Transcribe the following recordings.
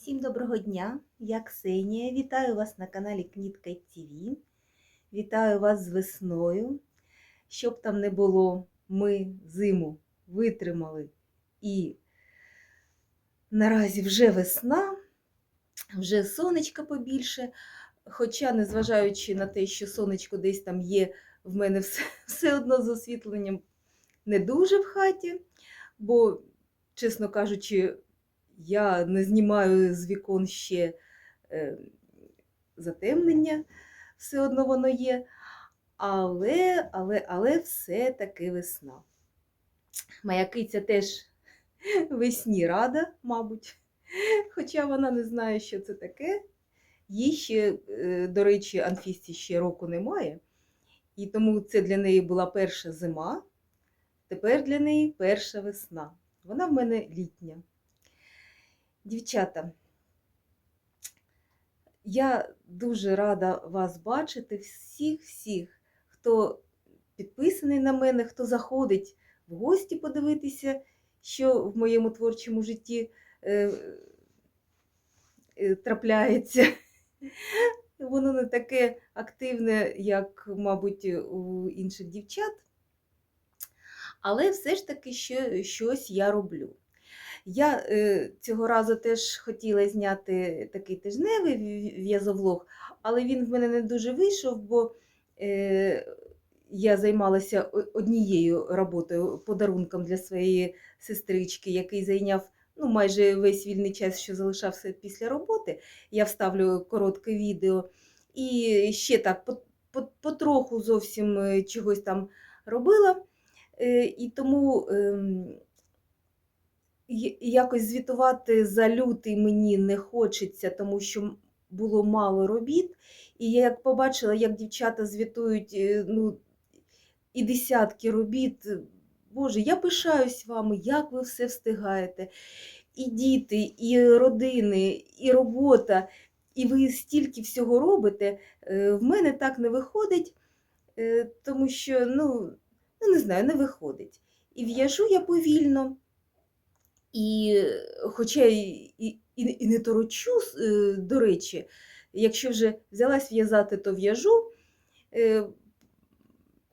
Всім доброго дня! Я Ксенія. Вітаю вас на каналі Кнітка ТВ. Вітаю вас з весною. Щоб там не було, ми зиму витримали і наразі вже весна, вже сонечка побільше. Хоча, незважаючи на те, що сонечко десь там є, в мене все, все одно з освітленням не дуже в хаті, бо, чесно кажучи, я не знімаю з вікон ще е, затемнення, все одно воно є. Але, але, але все-таки весна. Моя киця теж весні рада, мабуть. Хоча вона не знає, що це таке. Їй ще, е, до речі, Анфісті ще року немає. І тому це для неї була перша зима, тепер для неї перша весна. Вона в мене літня. Дівчата, я дуже рада вас бачити, всіх-всіх, хто підписаний на мене, хто заходить в гості подивитися, що в моєму творчому житті е, е, трапляється. Воно не таке активне, як, мабуть, у інших дівчат. Але все ж таки що, щось я роблю. Я е, цього разу теж хотіла зняти такий тижневий в'язовлог, але він в мене не дуже вийшов, бо е, я займалася однією роботою, подарунком для своєї сестрички, який зайняв ну, майже весь вільний час, що залишався після роботи. Я вставлю коротке відео. І ще так потроху зовсім е, чогось там робила. І тому. Е, якось звітувати за лютий мені не хочеться, тому що було мало робіт. І я як побачила, як дівчата звітують е, ну, і десятки робіт. Боже, я пишаюсь вами, як ви все встигаєте. І діти, і родини, і робота, і ви стільки всього робите. Е, в мене так не виходить, е, тому що, ну, ну не знаю, не виходить. І в'яжу я повільно. І хоча і, і, і не торочу, е, до речі, якщо вже взялась в'язати, то в'яжу. Е,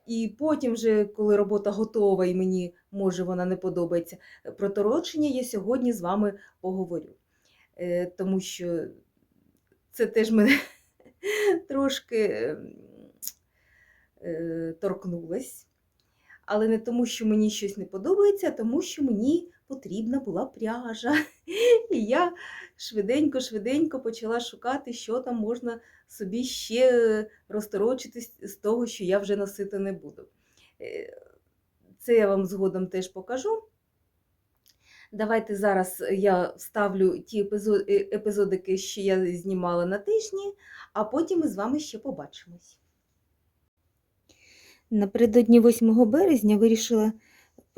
і потім, вже, коли робота готова і мені може вона не подобається, про торочення я сьогодні з вами поговорю. Е, тому що це теж мене трошки торкнулось. Але не тому, що мені щось не подобається, а тому що мені потрібна була пряжа. І я швиденько-швиденько почала шукати, що там можна собі ще розторочитись з того, що я вже носити не буду. Е, це я вам згодом теж покажу. Давайте зараз я вставлю ті е, епізодики, що я знімала на тижні, а потім ми з вами ще побачимось. Напередодні 8 березня вирішила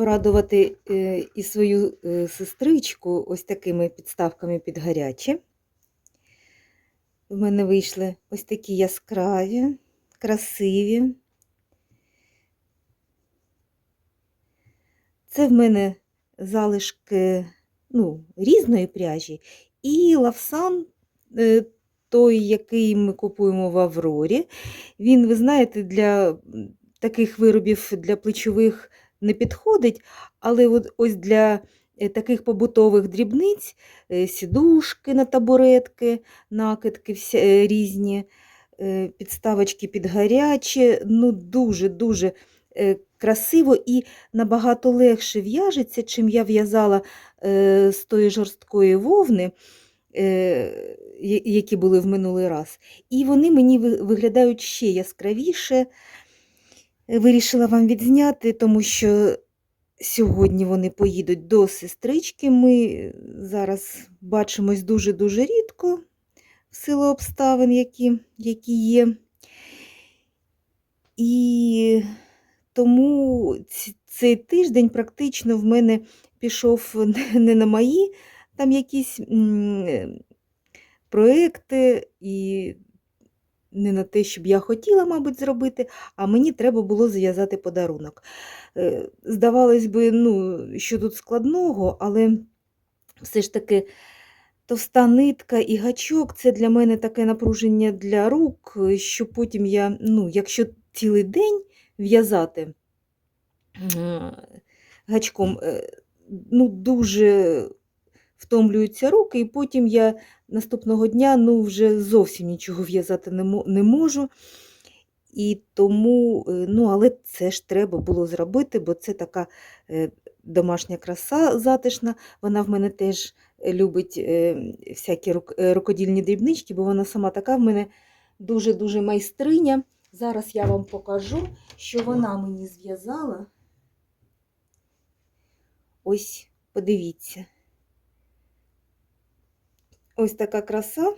порадувати е, і свою е, сестричку ось такими підставками під гаряче. В мене вийшли ось такі яскраві, красиві. Це в мене залишки ну, різної пряжі, і лавсан, е, той, який ми купуємо в Аврорі, він, ви знаєте, для таких виробів для плечових не підходить, але от ось для е, таких побутових дрібниць е, сідушки на табуретки, накидки всі, е, різні, підставочки під гарячі, ну дуже-дуже красиво і набагато легше в'яжеться, чим я в'язала з тої жорсткої вовни. Які були в минулий раз. І вони мені виглядають ще яскравіше, Вирішила вам відзняти, тому що сьогодні вони поїдуть до сестрички. Ми зараз бачимось дуже-дуже рідко в силу обставин, які, які є. І тому цей тиждень практично в мене пішов не на мої там якісь проекти і не на те, щоб я хотіла, мабуть, зробити, а мені треба було зв'язати подарунок. Е, здавалось би, ну, що тут складного, але все ж таки товста нитка і гачок це для мене таке напруження для рук, що потім я, ну, якщо цілий день в'язати е, гачком, е, ну, дуже втомлюються руки, і потім я наступного дня ну, вже зовсім нічого в'язати не можу. І тому, е, ну, але це ж треба було зробити, бо це така е, домашня краса затишна. Вона в мене теж любить е, всякі рукодільні дрібнички, бо вона сама така в мене дуже-дуже майстриня. Зараз я вам покажу, що вона мені зв'язала. Ось, подивіться. Ось така краса.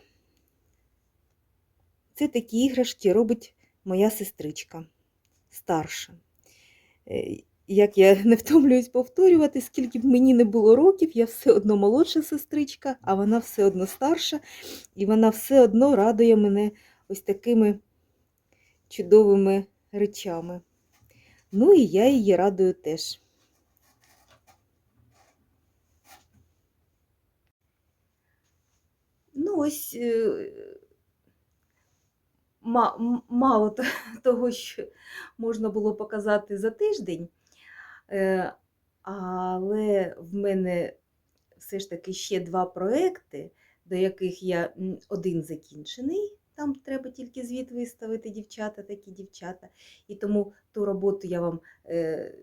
Це такі іграшки робить моя сестричка старша. Е, Як я не втомлююсь повторювати, скільки б мені не було років, я все одно молодша сестричка, а вона все одно старша, і вона все одно радує мене ось такими чудовими речами. Ну і я її радую теж. Ну, ось е, мало того, що можна було показати за тиждень, е, але в мене все ж таки ще два проекти, до яких я один закінчений. Там треба тільки звіт виставити, дівчата, такі дівчата. І тому ту роботу я вам е,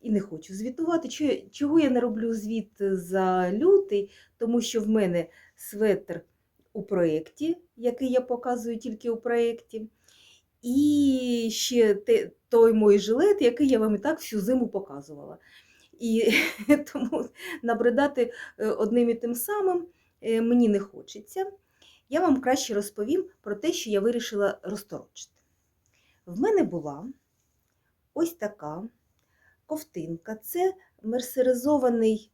і не хочу звітувати. Чого я не роблю звіт за лютий? Тому що в мене светр у проєкті, який я показую тільки у проєкті. І ще той мой жилет, який я вам і так всю зиму показувала. І тому набридати е, одним і тим самим е, мені не хочеться. Я вам краще розповім про те, що я вирішила розторочити. В мене була ось така ковтинка. Це мерсеризований,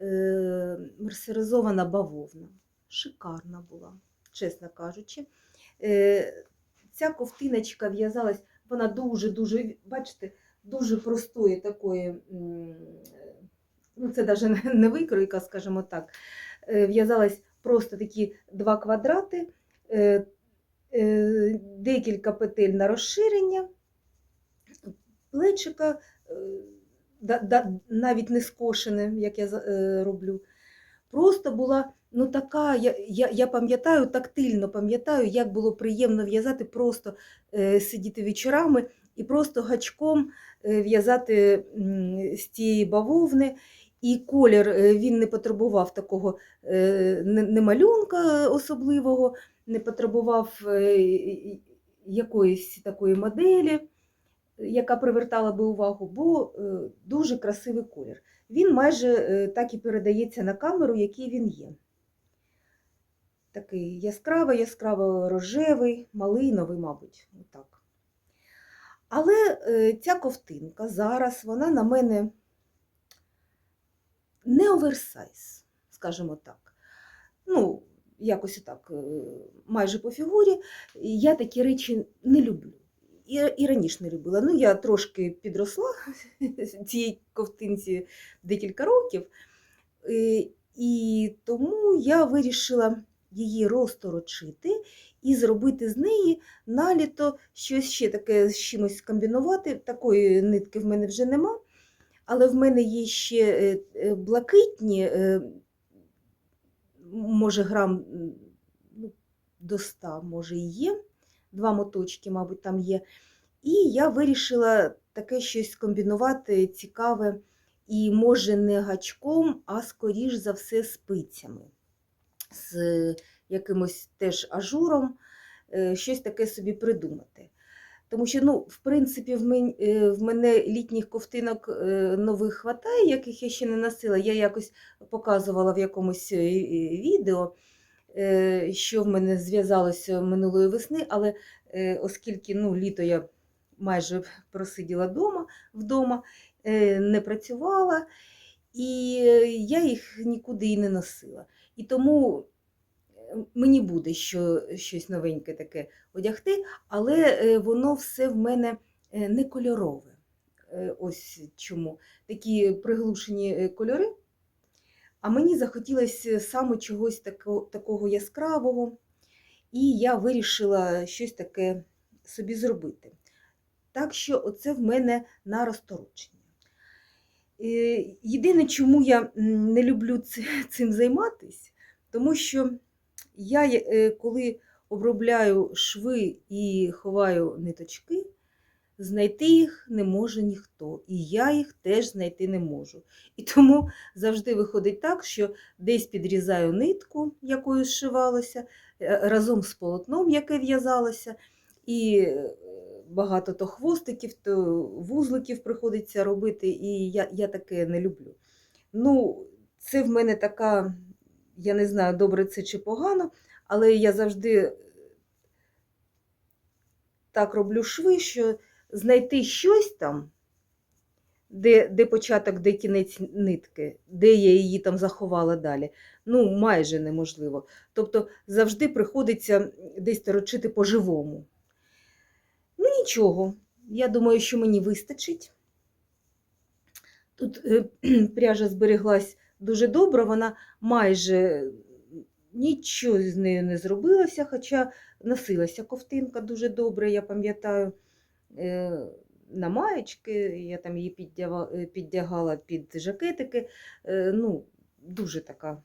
е, мерсеризована бавовна. Шикарна була, чесно кажучи. Е, ця ковтиночка в'язалась, вона дуже-дуже, бачите, дуже простої такої, ну це навіть не викройка, скажімо так. Е, В'язалась просто такі два квадрати, е, декілька петель на розширення, плечика, навіть не скошене, як я роблю. Просто була ну така, я, я, я пам'ятаю, тактильно пам'ятаю, як було приємно в'язати, просто е, сидіти вечорами і просто гачком е, в'язати з тієї бавовни. І колір е, він не потребував такого е, не, малюнка особливого, не потребував якоїсь такої моделі, яка привертала би увагу, бо дуже красивий колір. Він майже так і передається на камеру, який він є. Такий яскравий, яскраво рожевий, малиновий, мабуть, отак. Але е, ця ковтинка зараз вона на мене не оверсайз, скажімо так. Ну, якось так, е, майже по фігурі. Я такі речі не люблю. І, і раніше не любила. Ну, я трошки підросла цій ковтинці декілька років. Е, І тому я вирішила її розторочити і зробити з неї наліто щось ще таке з чимось комбінувати. Такої нитки в мене вже нема. Але в мене є ще е, е, блакитні, е, може, грам ну, до 100, може, і є. Два моточки, мабуть, там є. І я вирішила таке щось комбінувати цікаве, і може не гачком, а скоріш за все спицями. З якимось теж ажуром, е, щось таке собі придумати. Тому що, ну, в принципі, в е, мене літніх ковтинок е, нових хватає, яких я ще не носила. Я якось показувала в якомусь відео, що в мене зв'язалося минулої весни, але оскільки ну, літо я майже просиділа вдома, вдома, не працювала, і я їх нікуди і не носила. І тому е, мені буде що, щось новеньке таке одягти, але е, воно все в мене е, не кольорове. Ось чому. Такі приглушені кольори. А мені захотілося саме чогось тако, такого яскравого, і я вирішила щось таке собі зробити. Так що оце в мене на розторочення. Єдине, чому я не люблю цим займатися, тому що я, е, коли обробляю шви і ховаю ниточки, знайти їх не може ніхто. І я їх теж знайти не можу. І тому завжди виходить так, що десь підрізаю нитку, якою зшивалося, е, разом з полотном, яке в'язалося, і е, багато то хвостиків, то вузликів приходиться робити, і я, я таке не люблю. Ну, це в мене така, я не знаю, добре це чи погано, але я завжди так роблю шви, що знайти щось там, де, де початок, де кінець нитки, де я її там заховала далі, ну, майже неможливо. Тобто завжди приходиться десь торочити по-живому. Ну, нічого, я думаю, що мені вистачить. Тут е, пряжа збереглась дуже добре, вона майже нічого з нею не зробилося, хоча носилася ковтинка дуже добре, я пам'ятаю, е, на маєчки, я там її е, піддягала під жакетики. Ну, дуже така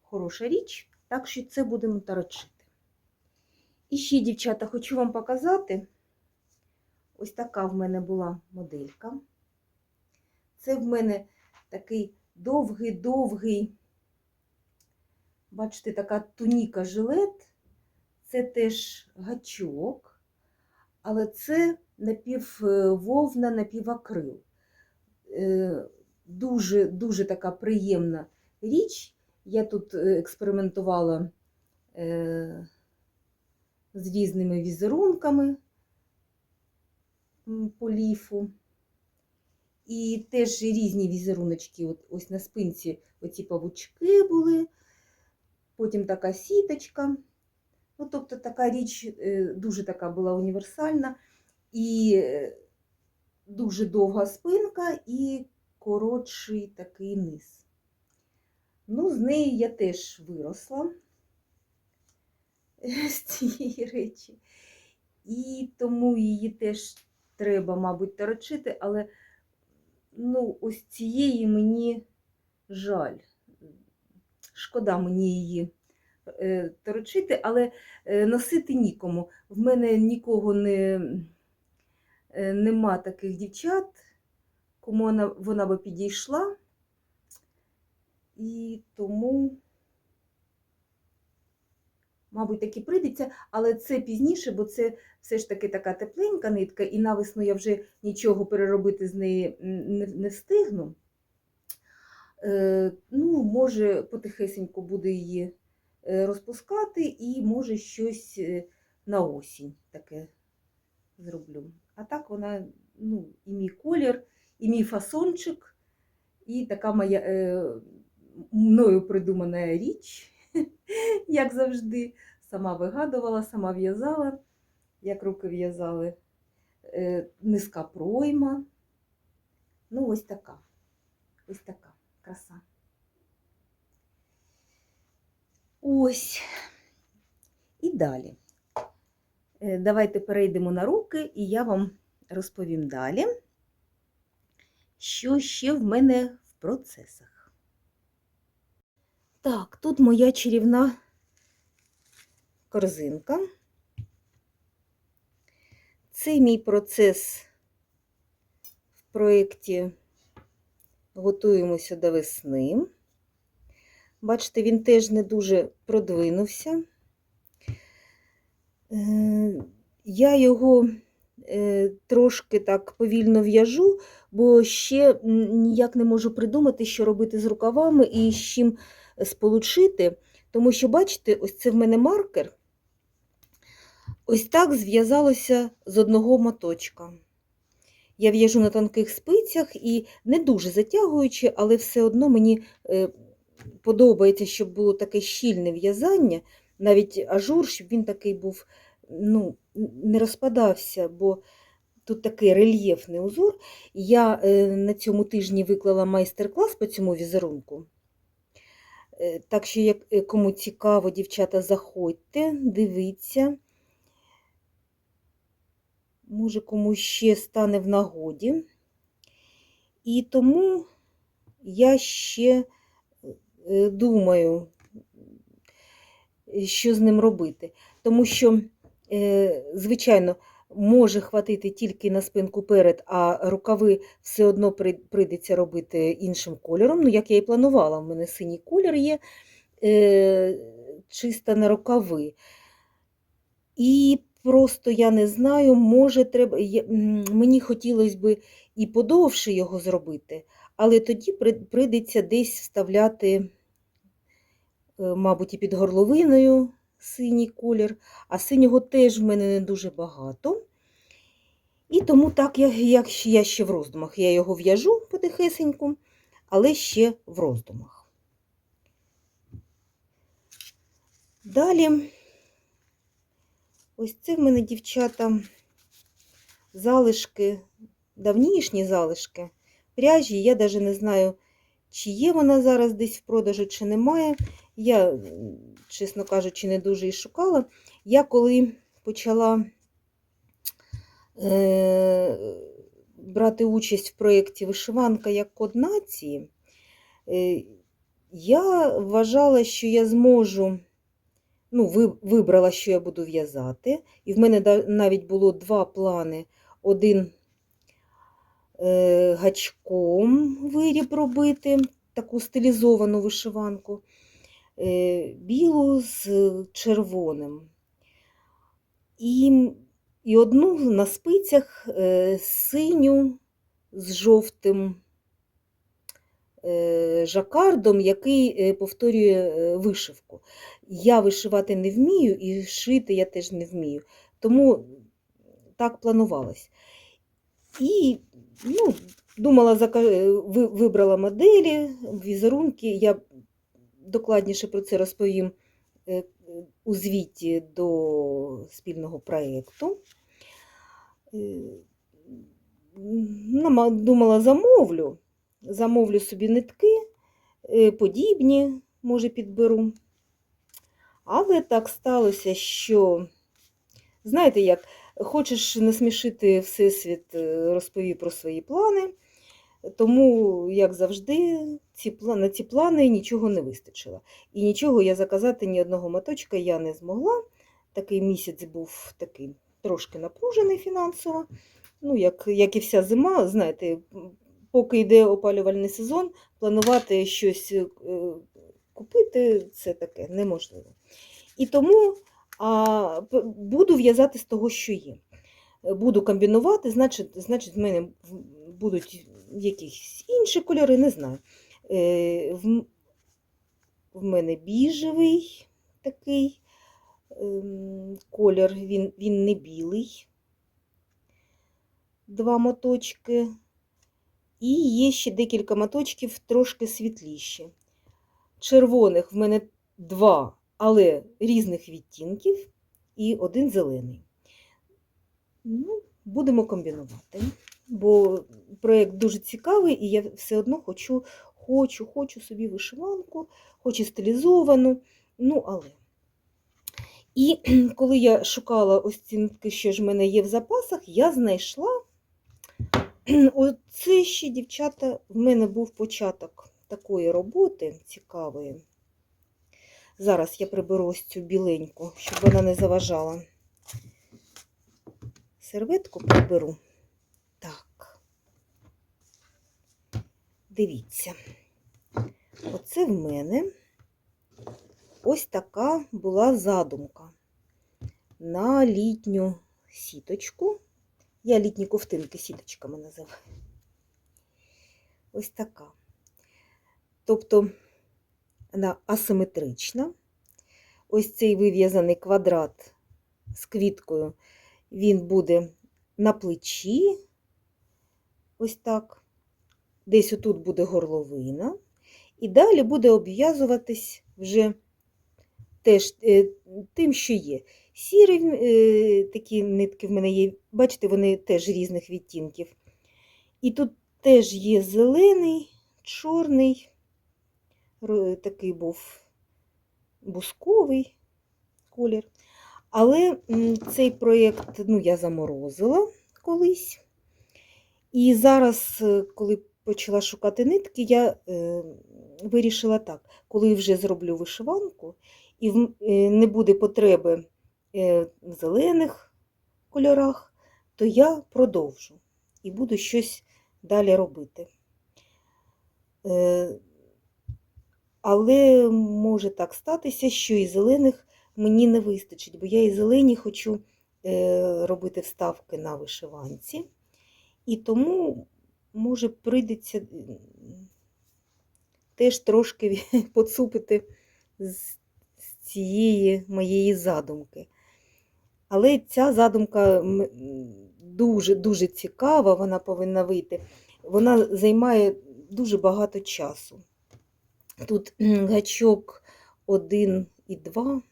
хороша річ, так що це будемо торочити. І ще, дівчата, хочу вам показати. Ось така в мене була моделька. Це в мене такий довгий-довгий, бачите, така туніка жилет. Це теж гачок, але це напіввовна, напівакрил. Е, Дуже, дуже така приємна річ. Я тут е, експериментувала е, з різними візерунками по ліфу. І теж різні візеруночки. От, ось на спинці оці павучки були, потім така сіточка. Ну, тобто така річ е, дуже така була універсальна. І е, дуже довга спинка і коротший такий низ. Ну, з неї я теж виросла з цієї речі. І тому її теж треба, мабуть, торочити, але ну, ось цієї мені жаль. Шкода мені її е, торочити, але е, носити нікому. В мене нікого не, е, нема таких дівчат, кому вона, вона би підійшла. І тому, мабуть, таки прийдеться, але це пізніше, бо це все ж таки така тепленька нитка, і навесну я вже нічого переробити з неї не, встигну. Е, ну, може, потихесенько буду її е, розпускати, і може щось е, на осінь таке зроблю. А так вона, ну, і мій колір, і мій фасончик, і така моя е, мною придумана річ, як завжди. Сама вигадувала, сама в'язала, як руки в'язали. Е, низька пройма. Ну, ось така. Ось така краса. Ось. І далі. Е, Давайте перейдемо на руки, і я вам розповім далі, що ще в мене в процесах. Так, тут моя чарівна корзинка. Це мій процес в проєкті Готуємося до весни. Бачите, він теж не дуже продвинувся. Е, Я його е, трошки так повільно в'яжу, бо ще ніяк не можу придумати, що робити з рукавами і з чим сполучити. Тому що, бачите, ось це в мене маркер. Ось так зв'язалося з одного моточка. Я в'яжу на тонких спицях і не дуже затягуючи, але все одно мені е, подобається, щоб було таке щільне в'язання, навіть ажур, щоб він такий був, ну, не розпадався, бо тут такий рельєфний узор. Я е, на цьому тижні виклала майстер-клас по цьому візерунку. Е, Так що, як е, кому цікаво, дівчата, заходьте, дивіться. Може, комусь ще стане в нагоді. І тому я ще е, думаю, що з ним робити. Тому що, звичайно, може хватити тільки на спинку перед, а рукави все одно прийдеться робити іншим кольором. Ну, як я і планувала, в мене синій колір є е, чисто на рукави. І просто я не знаю, може, треба. Мені хотілося б і подовше його зробити, але тоді прийдеться десь вставляти, е, мабуть, і під горловиною синій колір, а синього теж в мене не дуже багато. І тому так, я, як я ще в роздумах. Я його в'яжу потихесеньку, але ще в роздумах. Далі, ось це в мене, дівчата, залишки, давнішні залишки пряжі. Я навіть не знаю, чи є вона зараз десь в продажу, чи немає. Я, чесно кажучи, не дуже і шукала. Я коли почала е, брати участь в проєкті Вишиванка як код нації, е, я вважала, що я зможу, ну, ви- вибрала, що я буду в'язати. І в мене навіть було два плани. Один е, гачком виріб робити, таку стилізовану вишиванку, е, білу з червоним. І, і одну на спицях е, синю з жовтим е, жакардом, який е, повторює е, вишивку. Я вишивати не вмію і шити я теж не вмію. Тому так планувалось. І ну, думала, е, вибрала моделі, візерунки. Я докладніше про це розповім е, у звіті до спільного проєкту. Е, Думала, замовлю. Замовлю собі нитки, е, подібні, може, підберу. Але так сталося, що, знаєте, як хочеш насмішити Всесвіт, розповів про свої плани. Тому, як завжди, ці на ці плани нічого не вистачило. І нічого я заказати ні одного моточка я не змогла. Такий місяць був такий трошки напружений фінансово. Ну, як, як і вся зима, знаєте, поки йде опалювальний сезон, планувати щось е, купити це таке неможливо. І тому а, буду в'язати з того, що є. Буду комбінувати, значить, значить, в мене будуть якісь інші кольори, не знаю. Е, В, мене біжевий такий ем, колір, він, він не білий. Два моточки. І є ще декілька моточків трошки світліші. Червоних в мене два, але різних відтінків, і один зелений. Ну, будемо комбінувати, бо проєкт дуже цікавий, і я все одно хочу, хочу, хочу собі вишиванку, хочу стилізовану. Ну, але. І коли я шукала ось ці що ж в мене є в запасах, я знайшла. Оце ще, дівчата, в мене був початок такої роботи цікавої. Зараз я приберу ось цю біленьку, щоб вона не заважала. Серветку приберу. Так. Дивіться. Оце в мене ось така була задумка на літню сіточку. Я літні ковтинки сіточками називаю. Ось така. Тобто вона асиметрична. Ось цей вив'язаний квадрат з квіткою, він буде на плечі. Ось так. Десь отут буде горловина. І далі буде обв'язуватись вже теж е, тим, що є. Сірі е, такі нитки в мене є, бачите, вони теж різних відтінків. І тут теж є зелений, чорний, такий був бусковий колір. Але цей проєкт ну, я заморозила колись. І зараз, е, коли почала шукати нитки, я е, вирішила так, коли вже зроблю вишиванку, і в- е, не буде потреби е, в зелених кольорах, то я продовжу і буду щось далі робити. Е, але може так статися, що і зелених мені не вистачить, бо я і зелені хочу е, робити вставки на вишиванці. І тому, може, прийдеться теж трошки поцупити з цієї моєї задумки. Але ця задумка дуже-дуже цікава, вона повинна вийти. Вона займає дуже багато часу. Тут гачок 1 і 2.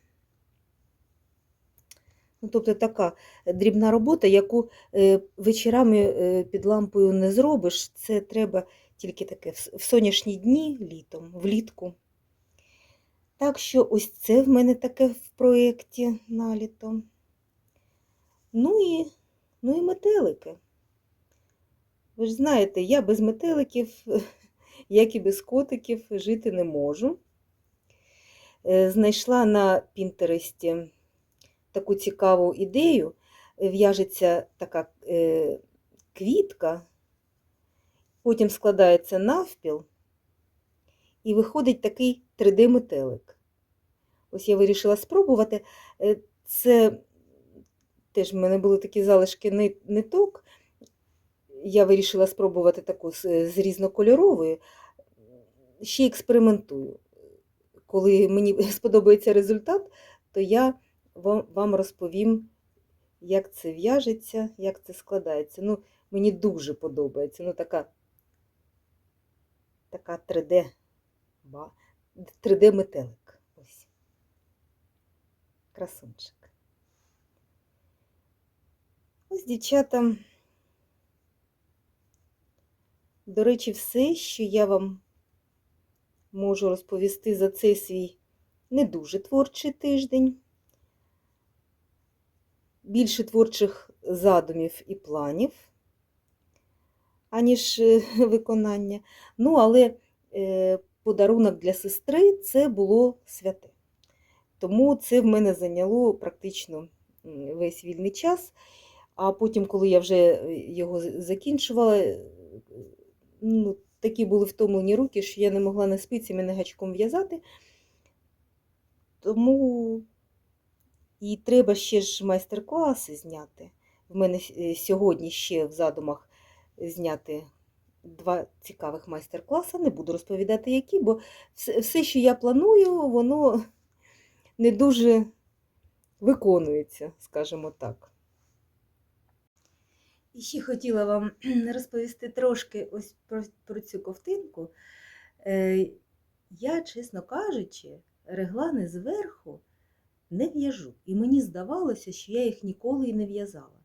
Ну, тобто така дрібна робота, яку е, вечорами е, під лампою не зробиш. Це треба тільки таке в сонячні дні літом, влітку. Так що ось це в мене таке в проєкті на літо. Ну і, ну і метелики. Ви ж знаєте, я без метеликів, як і без котиків, жити не можу. Е, Знайшла на Пінтересті таку цікаву ідею. Е, В'яжеться така е, квітка, потім складається навпіл, і виходить такий 3D-метелик. Ось я вирішила спробувати. Е, Це теж в мене були такі залишки ни- ниток. Я вирішила спробувати таку з різнокольоровою. Ще експериментую. Коли мені сподобається результат, то я вам, розповім, як це в'яжеться, як це складається. Ну, мені дуже подобається. Ну, така, така 3D 3D-метелик. Ось. Красунчик. Ось, дівчата, до речі, все, що я вам можу розповісти за цей свій не дуже творчий тиждень. Більше творчих задумів і планів, аніж е, виконання. Ну, але е, подарунок для сестри це було святе. Тому це в мене зайняло практично весь вільний час. А потім, коли я вже е, його закінчувала, ну, такі були втомлені руки, що я не могла не спицями, не гачком в'язати. Тому і треба ще ж майстер-класи зняти. В мене е, сьогодні ще в задумах зняти два цікавих майстер-класи. Не буду розповідати, які, бо все, що я планую, воно не дуже виконується, скажімо так. І ще хотіла вам розповісти трошки ось про, про цю ковтинку. Е, я, чесно кажучи, реглани зверху не в'яжу. І мені здавалося, що я їх ніколи і не в'язала.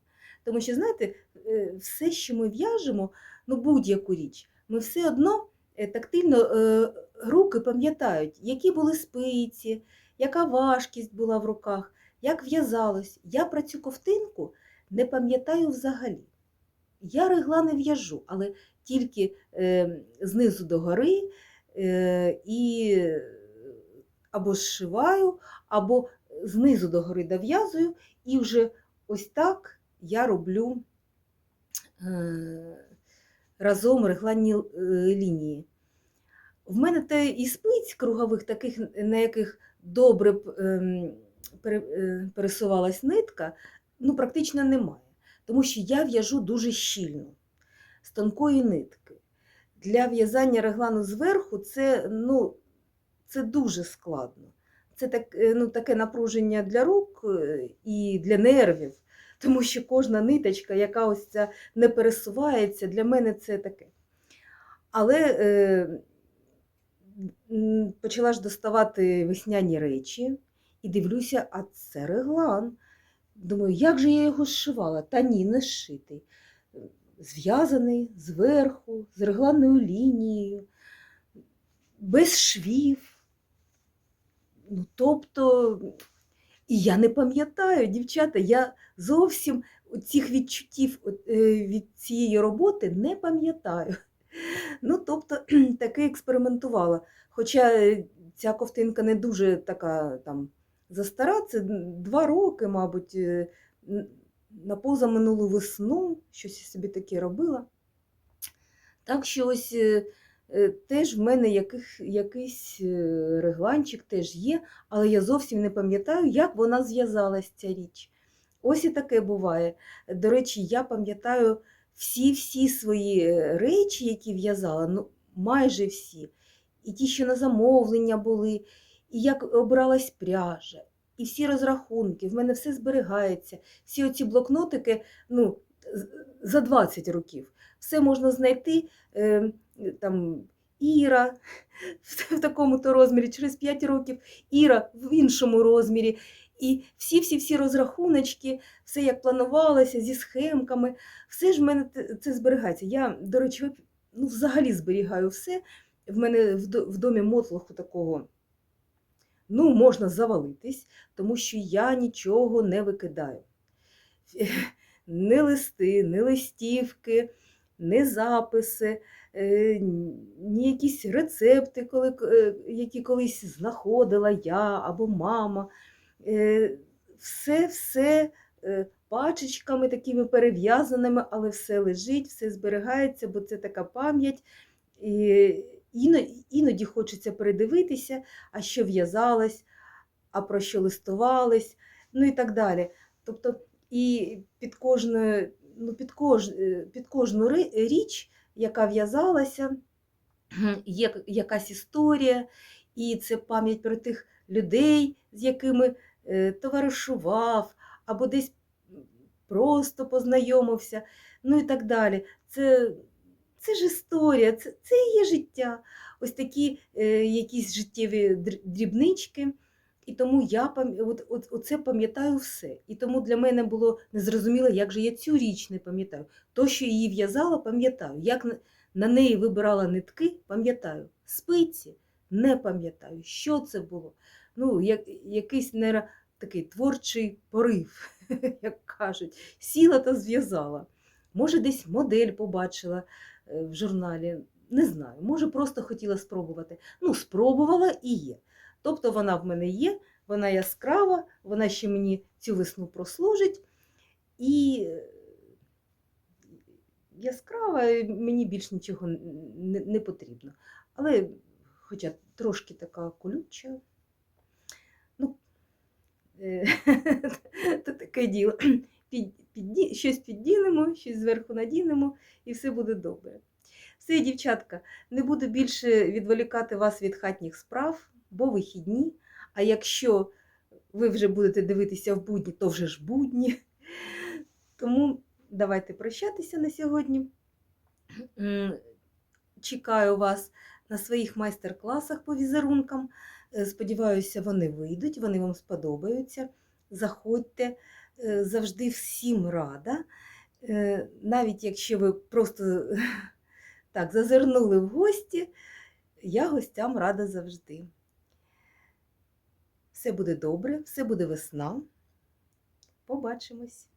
Тому що, знаєте, е, все, що ми в'яжемо, ну будь-яку річ, ми все одно е, тактильно е, руки пам'ятають, які були спиці, яка важкість була в руках, як в'язалось. Я про цю ковтинку не пам'ятаю взагалі. Я регла не в'яжу, але тільки е, знизу до гори е, і або зшиваю, або знизу до гори дов'язую, і вже ось так я роблю е, разом регланні е, лінії. В мене те і спиць кругових, таких, на яких добре ем, е, пересувалась нитка, ну, практично немає. Тому що я в'яжу дуже щільно, з тонкої нитки. Для в'язання реглану зверху це, ну, це дуже складно. Це так, е, ну, таке напруження для рук е, і для нервів, тому що кожна ниточка, яка ось ця не пересувається, для мене це таке. Але е, почала ж доставати весняні речі і дивлюся, а це реглан. Думаю, як же я його зшивала? Та ні, не зшитий. Зв'язаний зверху, з регланною лінією. без швів. Ну, тобто, і я не пам'ятаю, дівчата, я зовсім цих відчуттів е, від цієї роботи не пам'ятаю. Ну, тобто, таки експериментувала. Хоча е, ця ковтинка не дуже така там застара, це два роки, мабуть, е, на позаминулу весну щось собі таке робила. Так що ось теж в мене яких, якийсь е, регланчик теж є, але я зовсім не пам'ятаю, як вона зв'язалась ця річ. Ось і таке буває. До речі, я пам'ятаю всі-всі свої е, речі, які в'язала, ну майже всі. І ті, що на замовлення були, і як обралась пряжа, і всі розрахунки. В мене все зберігається. Всі оці блокнотики, ну, за 20 років. Все можна знайти. Там Іра в такому-то розмірі, через 5 років, Іра в іншому розмірі. І всі-всі-всі розрахуночки, все як планувалося, зі схемками, все ж в мене це зберігається. Я, до речі, ну, взагалі зберігаю все. В мене в домі мотлоху такого ну, можна завалитись, тому що я нічого не викидаю. Ні листи, ні листівки, ні записи, ні якісь рецепти, коли, е, які колись знаходила я або мама. Е, Все, все е, пачечками такими перев'язаними, але все лежить, все зберігається, бо це така пам'ять. Іноді хочеться передивитися, а що в'язалось, а про що листувались, ну і так далі. Тобто і під кожну, ну, під кож, е, під кожну річ, яка в'язалася, є якась історія, і це пам'ять про тих людей, з якими е, товаришував, або десь просто познайомився, ну і так далі. Це, це ж історія, це, це і є життя. Ось такі е, якісь життєві дрібнички. І тому я от, от, оце пам'ятаю все. І тому для мене було незрозуміло, як же я цю річ не пам'ятаю. То, що її в'язала, пам'ятаю. Як на, на неї вибирала нитки, пам'ятаю. Спиці не пам'ятаю, що це було. Ну, як, якийсь нера, такий творчий порив, як кажуть. Сіла та зв'язала. Може, десь модель побачила е, в журналі. Не знаю, може, просто хотіла спробувати. Ну, спробувала і є. Тобто вона в мене є, вона яскрава, вона ще мені цю весну прослужить. І яскрава, мені більш нічого не, потрібно. Але, хоча трошки така колюча, ну, е, то таке діло. Під, підді, щось піддінемо, щось зверху надінемо, і все буде добре. Все, дівчатка, не буду більше відволікати вас від хатніх справ, бо вихідні. А якщо ви вже будете дивитися в будні, то вже ж будні. Тому давайте прощатися на сьогодні. Чекаю вас на своїх майстер-класах по візерункам. Е, Сподіваюся, вони вийдуть, вони вам сподобаються. Заходьте, Е, завжди всім рада. Е, Навіть якщо ви просто так зазирнули в гості, я гостям рада завжди. Все буде добре, все буде весна. Побачимось!